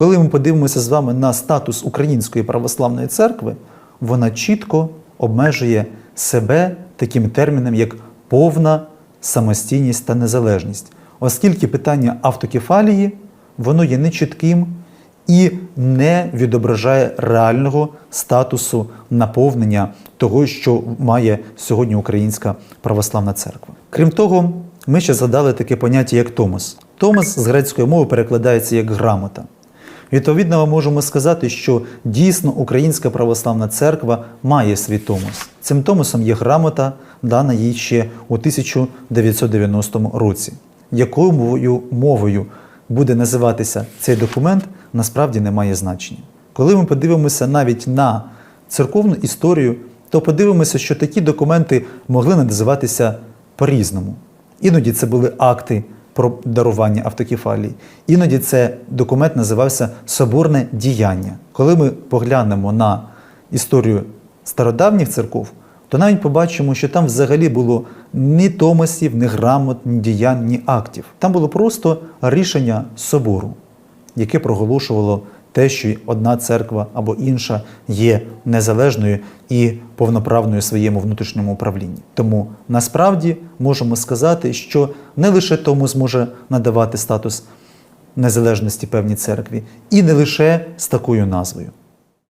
Коли ми подивимося з вами на статус Української православної церкви, вона чітко обмежує себе таким терміном, як повна самостійність та незалежність, оскільки питання автокефалії воно є нечітким і не відображає реального статусу наповнення того, що має сьогодні Українська православна церква. Крім того, ми ще згадали таке поняття, як томос. Томос з грецької мови перекладається як грамота. Відповідно, ми можемо сказати, що дійсно Українська православна церква має свій томос. Цим томосом є грамота, дана їй ще у 1990 році. Якою мовою, буде називатися цей документ, насправді не має значення. Коли ми подивимося навіть на церковну історію, то подивимося, що такі документи могли називатися по-різному. Іноді це були акти про дарування автокефалії. Іноді це документ називався Соборне діяння. Коли ми поглянемо на історію стародавніх церков, то навіть побачимо, що там взагалі було ні томасів, ні грамот, ні діянь, ні актів. Там було просто рішення собору, яке проголошувало те, що одна церква або інша є незалежною і повноправною в своєму внутрішньому управлінні. Тому насправді можемо сказати, що не лише тому зможе надавати статус незалежності певній церкві, і не лише з такою назвою.